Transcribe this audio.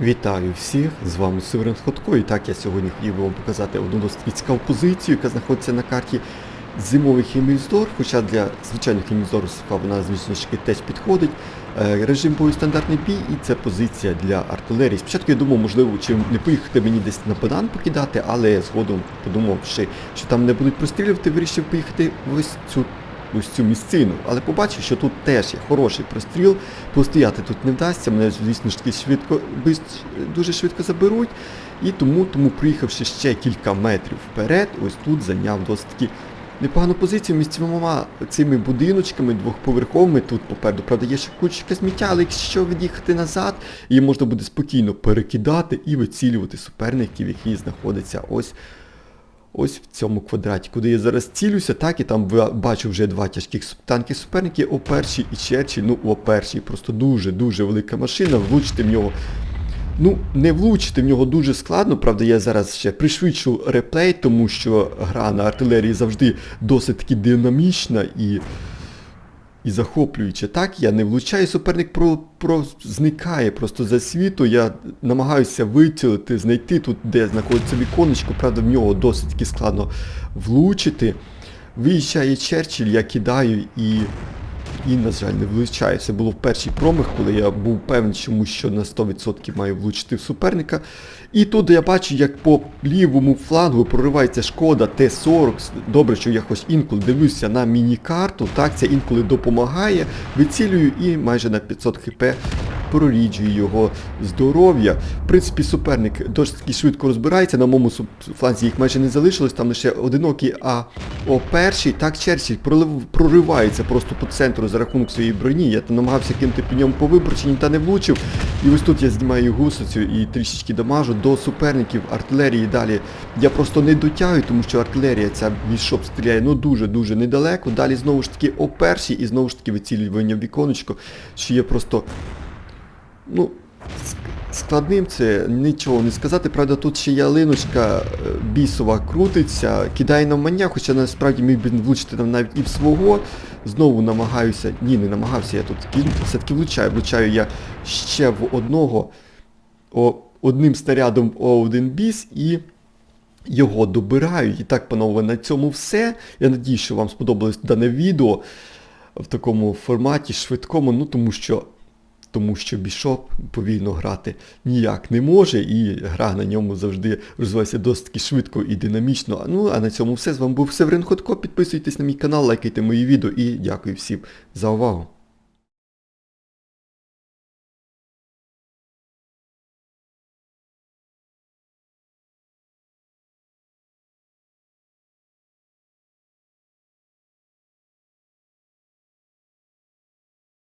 Вітаю всіх, з вами Северин Ходко. І так я сьогодні хотів би вам показати одну досить цікаву позицію, яка знаходиться на карті зимовий Хімільздор, хоча для звичайних Хімільздору вона, звісно теж підходить. Е, Режим бою стандартний бій і це позиція для артилерії. Спочатку я думав, можливо, чи не поїхати мені десь на банан покидати, але згодом подумав, що там не будуть прострілювати, вирішив поїхати в ось цю ось цю місцину. Але побачив, що тут теж є хороший простріл, постояти тут не вдасться, мене, звісно ж таки, швидко, дуже швидко заберуть. І тому, тому приїхавши ще кілька метрів вперед, ось тут зайняв досить таки непогану позицію між цими цими будиночками двохповерховими. Тут попереду, правда, є ще кучка сміття, але якщо від'їхати назад, її можна буде спокійно перекидати і вицілювати суперників, які знаходяться ось ось в цьому квадраті, куди я зараз цілюся, так і там бачу вже два тяжких танки суперники, О1 і Черчилль, ну О1 просто дуже-дуже велика машина, влучити в нього. Ну, не влучити в нього дуже складно, правда, я зараз ще пришвидшу реплей, тому що гра на артилерії завжди досить таки динамічна і, і захоплюючи Так, я не влучаю, суперник про, про зникає просто за світу. Я намагаюся вицілити, знайти тут, де знаходиться віконечко, правда, в нього досить таки складно влучити. Виїжджає Черчилль, я кидаю і і, на жаль, не влучаю. Це було в перший промах, коли я був певний, чому що на 100% маю влучити в суперника. І тут я бачу, як по лівому флангу проривається шкода Т-40. Добре, що я хоч інколи дивлюся на міні-карту, так, це інколи допомагає, вицілюю і майже на 500 хп проріджую його здоров'я. В принципі, суперник досить швидко розбирається, на моєму фланзі їх майже не залишилось, там лише одинокий, а о перший, так Черчилль пролив- проривається просто по центру за рахунок своєї броні. Я намагався кинути по ньому по виборчині та не влучив. І ось тут я знімаю гусицю і трішечки дамажу до суперників артилерії далі. Я просто не дотягую, тому що артилерія ця мішоп стріляє ну дуже-дуже недалеко. Далі знову ж таки о перший і знову ж таки вицілювання віконечко, що є просто Ну, складним це нічого не сказати. Правда, тут ще ялиночка е, бісова крутиться, кидає навмання, хоча насправді міг би влучити там навіть і в свого. Знову намагаюся. Ні, не намагався я тут. Все-таки влучаю. Влучаю я ще в одного о, одним снарядом о один біс і. Його добираю. І так, панове, на цьому все. Я надію, що вам сподобалось дане відео в такому форматі швидкому, ну тому що тому що бішоп повільно грати ніяк не може, і гра на ньому завжди розвивається досить швидко і динамічно. Ну а на цьому все. З вами був Северин Ходко. Підписуйтесь на мій канал, лайкайте мої відео і дякую всім за увагу.